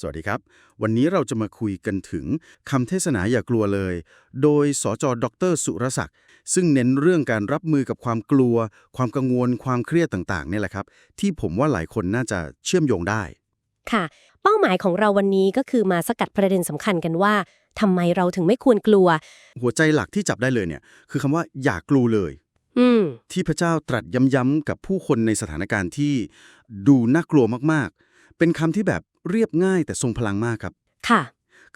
สวัสดีครับ วันนี้เราจะมาคุยกันถึงคำเทศนาอย่ากลัวเลย โดยสจดรสุรศักดิ์ซึ่งเน้นเรื่องการรับมือกับความกลัว ความกังวล ความเครียดต่างๆเนี่ยแหละครับ ที่ผมว่าหลายคนน่าจะเชื่อมโยงได้ ค่ะ เป้าหมายของเราวันนี้ก็คือมาสกัดประเด็นสำคัญกันว่าทำไมเราถึงไม่ควรกลัว หัวใจหลักที่จับได้เลยเนี่ย คือคำว่าอย่ากลัวเลย อืม ที่พระเจ้าตรัสย้ำๆกับผู้คนในสถานการณ์ที่ดูน่ากลัวมากๆ เป็นคำที่แบบเรียบง่ายแต่ทรงพลังมากครับ ค่ะ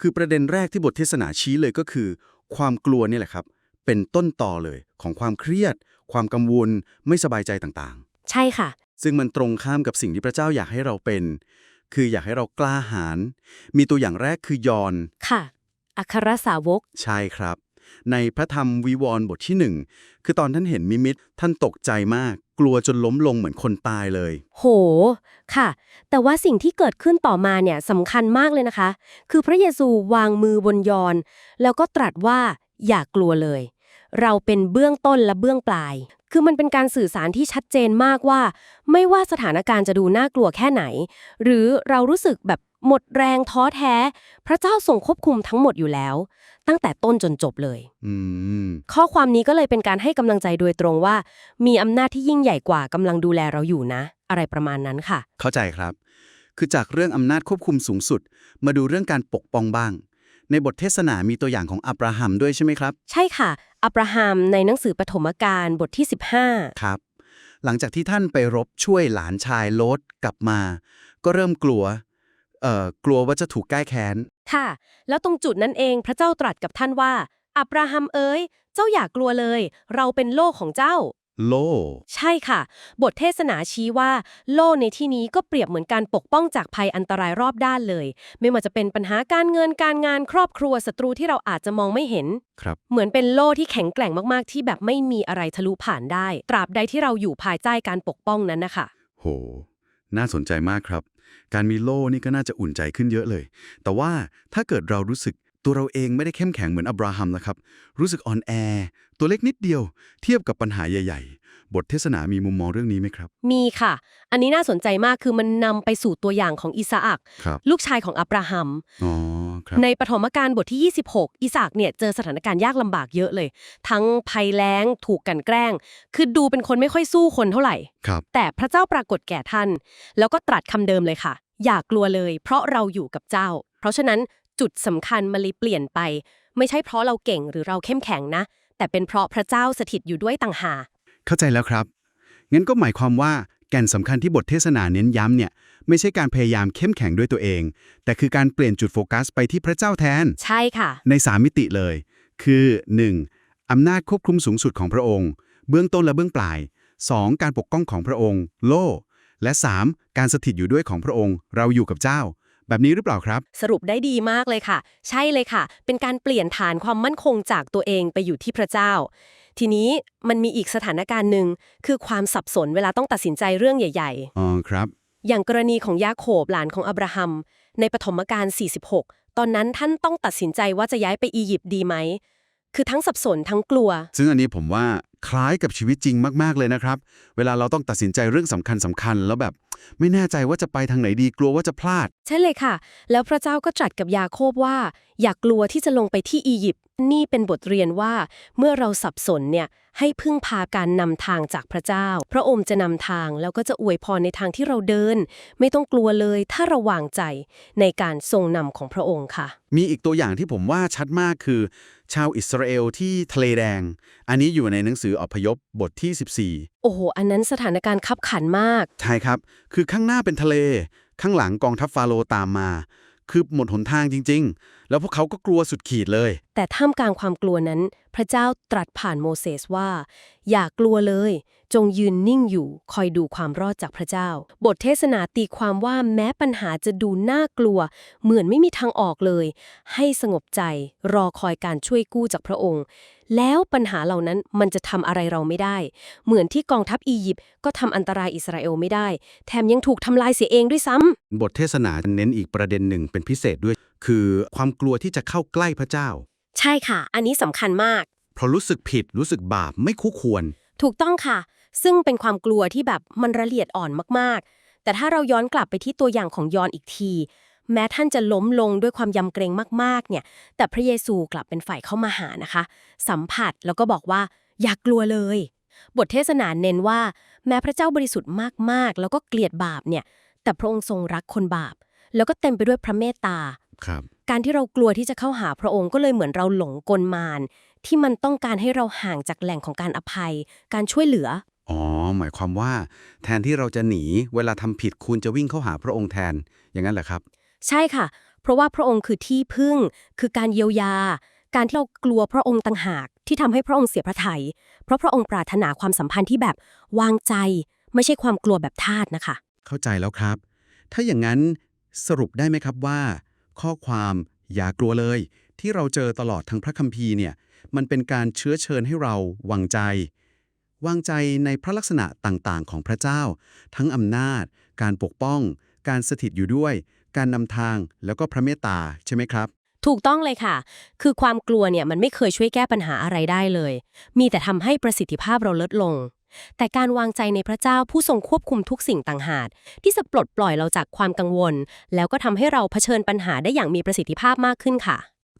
คือประเด็นแรกที่บทเทศนาชี้เลยก็คือ ความกลัวนี่แหละครับ เป็นต้นต่อเลยของความเครียด ความกังวล ไม่สบายใจต่างใช่ค่ะ ๆ ซึ่งมันตรงข้ามกับสิ่งที่พระเจ้าอยากให้เราเป็น คืออยากให้เรากล้าหาญมีตัวอย่างแรกคือยอนค่ะ อัครสาวก ใช่ครับ ในพระธรรมวิวรณ์บทที่หนึ่งคือตอนท่านเห็นมิมิตท่านตกใจมาก กลัวจนล้มลงเหมือนคนตายเลย โห ค่ะ แต่ว่าสิ่งที่เกิดขึ้นต่อมาเนี่ยสำคัญมากเลยนะคะ คือพระเยซูวางมือบนยอน แล้วก็ตรัสว่าอย่ากลัวเลย เราเป็นเบื้องต้นและเบื้องปลาย คือมันเป็นการสื่อสารที่ชัดเจนมากว่า ไม่ว่าสถานการณ์จะดูน่ากลัวแค่ไหน หรือเรารู้สึกแบบ หมดแรงท้อแท้ พระเจ้าทรงควบคุมทั้งหมดอยู่แล้ว ตั้งแต่ต้นจนจบเลย อืม ข้อความนี้ก็เลยเป็นการให้กำลังใจโดยตรงว่า มีอำนาจที่ยิ่งใหญ่กว่ากำลังดูแลเราอยู่นะ อะไรประมาณนั้นค่ะ เข้าใจครับ คือจากเรื่องอำนาจควบคุมสูงสุด มาดูเรื่องการปกป้องบ้าง ในบทเทศนามีตัวอย่างของอับราฮัมด้วยใช่ไหมครับ ใช่ค่ะ อับราฮัมในหนังสือปฐมกาลบทที่ครับ หลังจากที่ท่านไปรบช่วยหลานชายโลดกลับมา ก็เริ่มกลัว เอ่อกลัวว่าจะถูกแก้แค้น15ค่ะ แล้วตรงจุดนั้นเองพระเจ้าตรัสกับท่านว่า อับราฮัมเอ๋ย เจ้าอย่ากลัวเลย เราเป็นโล่ของเจ้า โล ใช่ค่ะ บทเทศนาชี้ว่า โล่ในที่นี้ก็เปรียบเหมือนการปกป้องจากภัยอันตรายรอบด้านเลย ไม่ว่าจะเป็นปัญหาการเงินการงานครอบครัวศัตรูที่เราอาจจะมองไม่เห็น ครับ เหมือนเป็นโล่ที่แข็งแกร่งมากๆ ที่แบบไม่มีอะไรทะลุผ่านได้ ตราบใดที่เราอยู่ภายใต้การปกป้องนั้นนะคะ โห น่าสนใจมากครับ การมีโล่นี่ก็น่าจะอุ่นใจขึ้นเยอะเลย แต่ว่าถ้าเกิดเรารู้สึกตัวเราเองไม่ได้เข้มแข็งเหมือนอับราฮัมนะครับ รู้สึกอ่อนแอ ตัวเล็กนิดเดียว เทียบกับปัญหาใหญ่ ๆ บทเทศนามีมุมมองเรื่องนี้ไหมครับ มีค่ะ อันนี้น่าสนใจมากคือมันนำไปสู่ตัวอย่างของอิสอักครับลูกชายของอับราฮัมอ๋อ ครับ ในปฐมกาลบทที่ 26 อิสอักเนี่ยเจอสถานการณ์ยากลำบากเยอะเลย ทั้งภัยแล้งถูกกลันแกล้ง คือดูเป็นคนไม่ค่อยสู้คนเท่าไหร่ ครับ แต่พระเจ้าปรากฏแก่ท่าน แล้วก็ตรัสคำเดิมเลยค่ะ อย่ากลัวเลย เพราะเราอยู่กับเจ้า เพราะฉะนั้นจุดสำคัญมันเลยเปลี่ยนไป ไม่ใช่เพราะเราเก่งหรือเราเข้มแข็งนะ แต่เป็นเพราะพระเจ้าสถิตอยู่ด้วยต่างหากเข้าใจแล้วครับ งั้นก็หมายความว่าแก่นสำคัญที่บทเทศนาเน้นย้ำเนี่ยไม่ใช่การพยายามเข้มแข็งด้วยตัวเอง แต่คือการเปลี่ยนจุดโฟกัสไปที่พระเจ้าแทน ใช่ค่ะ ใน 3 มิติเลย คือ 1. อำนาจควบคุมสูงสุดของพระองค์ เบื้องต้นและเบื้องปลาย 2. การปกป้องของพระองค์ โล่และ 3. การสถิตอยู่ด้วยของพระองค์ เราอยู่กับเจ้า แบบนี้หรือเปล่าครับ สรุปได้ดีมากเลยค่ะ ใช่เลยค่ะ เป็นการเปลี่ยนฐานความมั่นคงจากตัวเองไปอยู่ที่พระเจ้า ทีนี้มันมีอีกสถานการณ์หนึ่งคือความสับสนเวลาต้องตัดสินใจเรื่องใหญ่อ๋อครับๆอย่างกรณีของยาโคบหลานของอับราฮัม ในปฐมกาล 46 ตอนนั้นท่านต้องตัดสินใจว่าจะย้ายไปอียิปต์ดีไหม คือทั้งสับสนทั้งกลัว ซึ่งอันนี้ผมว่าคล้ายกับชีวิตจริงมากๆเลยนะครับ เวลาเราต้องตัดสินใจเรื่องสำคัญสคัญๆแล้วแบบ ไม่แน่ใจว่าจะไปทางไหนดีกลัวว่าจะพลาด ใช่เลยค่ะ แล้วพระเจ้าก็ตรัสกับยาโคบว่า อย่ากลัวที่จะลงไปที่อียิปต์ นี่เป็นบทเรียนว่า เมื่อเราสับสนเนี่ยให้พึ่งพาการนำทางจากพระเจ้า พระองค์จะนำทางแล้วก็จะอวยพรในทางที่เราเดิน ไม่ต้องกลัวเลยถ้าเราวางใจในการทรงนำของพระองค์ค่ะ มีอีกตัวอย่างที่ผมว่าชัดมากคือ ชาวอิสราเอลที่ทะเลแดง อันนี้อยู่ในหนังสืออพยพบทที่ 14 โอ้โห อันนั้นสถานการณ์ขับขันมาก ใช่ครับ คือข้างหน้าเป็นทะเล ข้างหลังกองทัพฟาโรห์ตามมา คือหมดหนทางจริง ๆแล้วพวกเขาก็กลัวสุดขีดเลย แต่ท่ามกลางความกลัวนั้น พระเจ้าตรัสผ่านโมเสสว่า อย่ากลัวเลย จงยืนนิ่งอยู่คอยดูความรอดจากพระเจ้า บทเทศนาตีความว่าแม้ปัญหาจะดูน่ากลัว เหมือนไม่มีทางออกเลย ให้สงบใจรอคอยการช่วยกู้จากพระองค์ แล้วปัญหาเหล่านั้นมันจะทำอะไรเราไม่ได้ เหมือนที่กองทัพอียิปต์ก็ทำอันตรายอิสราเอลไม่ได้ แถมยังถูกทำลายเสียเองด้วยซ้ำบทเทศนาเน้นอีกประเด็นหนึ่งเป็นพิเศษด้วย คือความกลัวที่จะเข้าใกล้พระเจ้า ใช่ค่ะ อันนี้สำคัญมาก เพราะรู้สึกผิดรู้สึกบาปไม่คู่ควร ถูกต้องค่ะ ซึ่งเป็นความกลัวที่แบบมันละเอียดอ่อนมากๆ แต่ถ้าเราย้อนกลับไปที่ตัวอย่างของยอนอีกที แม้ท่านจะล้มลงด้วยความยำเกรงมากๆ เนี่ย แต่พระเยซูกลับเป็นฝ่ายเข้ามาหานะคะ สัมผัสแล้วก็บอกว่า อย่ากลัวเลย บทเทศนาเน้นว่า แม้พระเจ้าบริสุทธิ์มากๆ แล้วก็เกลียดบาปเนี่ย แต่พระองค์ทรงรักคนบาป แล้วก็เต็มไปด้วยพระเมตตา ครับ การที่เรากลัวที่จะเข้าหาพระองค์ก็เลยเหมือนเราหลงกลมารที่มันต้องการให้เราห่างจากแหล่งของการอภัย การช่วยเหลือ อ๋อ หมายความว่า แทนที่เราจะหนี เวลาทำผิดคุณจะวิ่งเข้าหาพระองค์แทน อย่างนั้นเหรอครับ ใช่ค่ะ เพราะว่าพระองค์คือที่พึ่ง คือการเยียวยา การที่เรากลัวพระองค์ต่างหาก ที่ทำให้พระองค์เสียพระทัยเพราะพระองค์ปรารถนาความสัมพันธ์ที่แบบวางใจ ไม่ใช่ความกลัวแบบทาสนะคะ เข้าใจแล้วครับ ถ้าอย่างนั้นสรุปได้ไหมครับว่า ข้อความ อย่ากลัวเลย ที่เราเจอตลอดทั้งพระคัมภีร์เนี่ยมันเป็นการเชื้อเชิญให้เราวางใจ วางใจในพระลักษณะต่างๆ ของพระเจ้า ทั้งอำนาจ การปกป้อง การสถิตอยู่ด้วย การนำทางแล้วก็พระเมตตาใช่ไหมครับ ถูกต้องเลยค่ะ คือความกลัวเนี่ยมันไม่เคยช่วยแก้ปัญหาอะไรได้เลย มีแต่ทำให้ประสิทธิภาพเราลดลง แต่การวางใจในพระเจ้าผู้ทรงควบคุมทุกสิ่งต่างหากที่จะปลดปล่อยเราจากความกังวล แล้วก็ทำให้เราเผชิญปัญหาได้อย่างมีประสิทธิภาพมากขึ้นค่ะ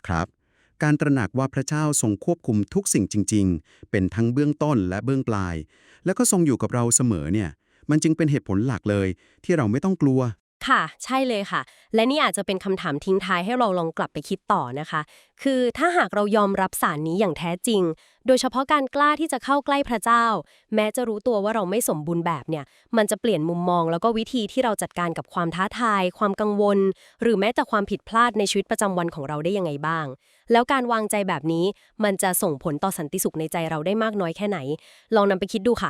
ครับ การตระหนักว่าพระเจ้าทรงควบคุมทุกสิ่งจริง ๆ เป็นทั้งเบื้องต้นและเบื้องปลาย แล้วก็ทรงอยู่กับเราเสมอเนี่ย มันจึงเป็นเหตุผลหลักเลย ที่เราไม่ต้องกลัว ค่ะ ใช่เลยค่ะ และนี่อาจจะเป็นคำถามทิ้งท้ายให้เราลองกลับไปคิดต่อนะคะ คือถ้าหากเรายอมรับสารนี้อย่างแท้จริง โดยเฉพาะการกล้าที่จะเข้าใกล้พระเจ้า แม้จะรู้ตัวว่าเราไม่สมบูรณ์แบบเนี่ย มันจะเปลี่ยนมุมมอง แล้วก็วิธีที่เราจัดการกับความท้าทาย ความกังวล หรือแม้แต่ความผิดพลาดในชีวิตประจำวันของเราได้ยังไงบ้าง แล้วการวางใจแบบนี้มันจะส่งผลต่อสันติสุขในใจเราได้มากน้อยแค่ไหน ลองนำไปคิดดูค่ะ